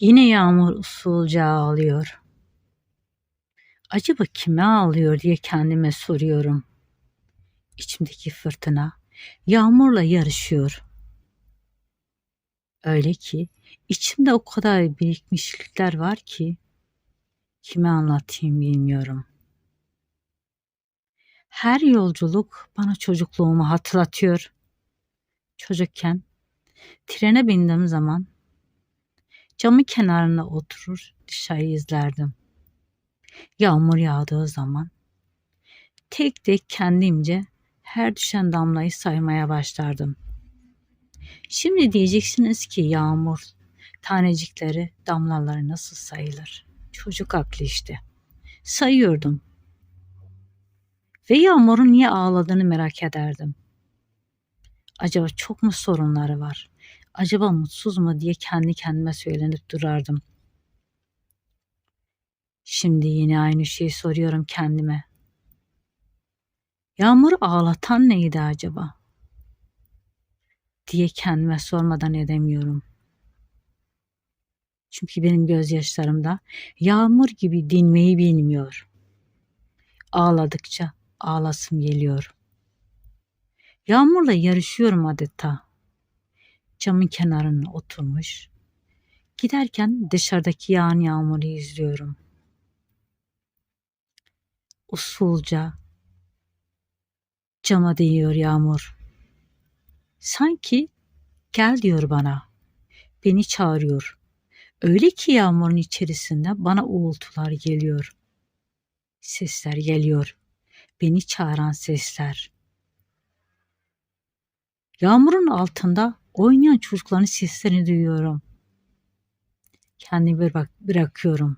Yine yağmur usulca ağlıyor. Acaba kime ağlıyor diye kendime soruyorum. İçimdeki fırtına yağmurla yarışıyor. Öyle ki içimde o kadar birikmişlikler var ki kime anlatayım bilmiyorum. Her yolculuk bana çocukluğumu hatırlatıyor. Çocukken trene bindiğim zaman camı kenarına oturur dışarıyı izlerdim. Yağmur yağdığı zaman tek tek kendimce her düşen damlayı saymaya başlardım. Şimdi diyeceksiniz ki yağmur tanecikleri damlaları nasıl sayılır? Çocuk aklı işte. Sayıyordum. Ve yağmurun niye ağladığını merak ederdim. Acaba çok mu sorunları var? Acaba mutsuz mu diye kendi kendime söylenip durardım. Şimdi yine aynı şeyi soruyorum kendime. Yağmuru ağlatan neydi acaba? diye kendime sormadan edemiyorum. Çünkü benim gözyaşlarımda yağmur gibi dinmeyi bilmiyor. Ağladıkça ağlasım geliyor. Yağmurla yarışıyorum adeta. Camın kenarına oturmuş. Giderken dışarıdaki yağan yağmuru izliyorum. Usulca cama değiyor yağmur. Sanki gel diyor bana. Beni çağırıyor. Öyle ki yağmurun içerisinde bana uğultular geliyor. Sesler geliyor. Beni çağıran sesler. Yağmurun altında oynayan çocukların seslerini duyuyorum. Kendimi bırak, bırakıyorum.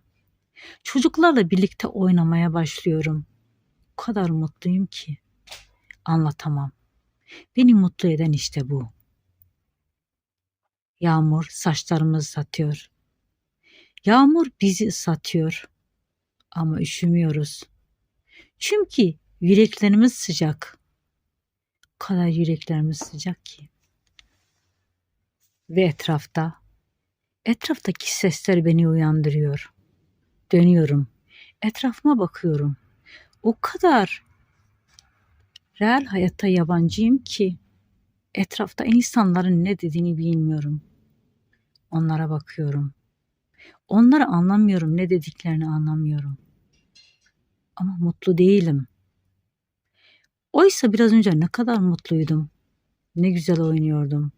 Çocuklarla birlikte oynamaya başlıyorum. O kadar mutluyum ki anlatamam. Beni mutlu eden işte bu. Yağmur saçlarımı ıslatıyor. Yağmur bizi ıslatıyor. Ama üşümüyoruz. Çünkü yüreklerimiz sıcak. O kadar yüreklerimiz sıcak ki. Ve etrafta, etraftaki sesler beni uyandırıyor. Dönüyorum. Etrafıma bakıyorum. O kadar real hayatta yabancıyım ki etrafta insanların ne dediğini bilmiyorum. Onlara bakıyorum. Onları anlamıyorum, ne dediklerini anlamıyorum. Ama mutlu değilim. Oysa biraz önce ne kadar mutluydum. Ne güzel oynuyordum.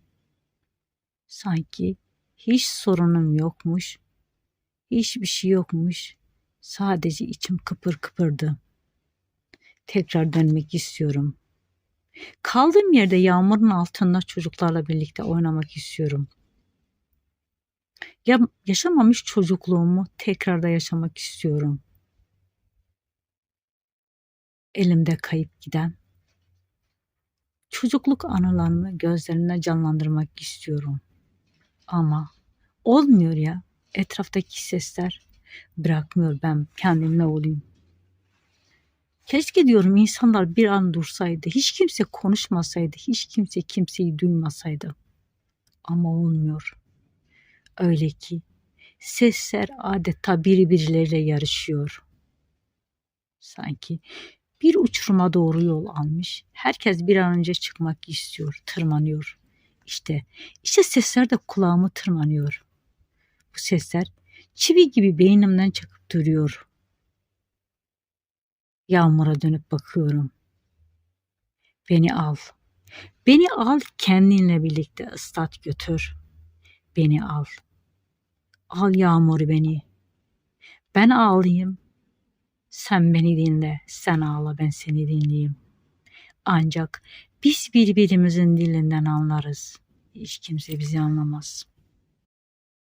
Sanki hiç sorunum yokmuş. Hiçbir şey yokmuş. Sadece içim kıpır kıpırdı. Tekrar dönmek istiyorum. Kaldığım yerde yağmurun altında çocuklarla birlikte oynamak istiyorum. Ya, yaşamamış çocukluğumu tekrar da yaşamak istiyorum. Elimde kayıp giden çocukluk anılarımı gözlerine canlandırmak istiyorum. Ama olmuyor ya. Etraftaki sesler bırakmıyor ben kendimle olayım. Keşke diyorum insanlar bir an dursaydı, hiç kimse konuşmasaydı, hiç kimse kimseyi duymasaydı. Ama olmuyor. Öyle ki sesler adeta birbirleriyle yarışıyor. Sanki bir uçuruma doğru yol almış. Herkes bir an önce çıkmak istiyor, tırmanıyor. İşte, işte sesler de kulağımı tırmanıyor. Bu sesler çivi gibi beynimden çıkıp duruyor. Yağmura dönüp bakıyorum. Beni al. Beni al kendinle birlikte ıslat götür. Beni al. Al yağmur beni. Ben ağlayayım. Sen beni dinle. Sen ağla ben seni dinleyeyim. Ancak biz birbirimizin dilinden anlarız. Hiç kimse bizi anlamaz.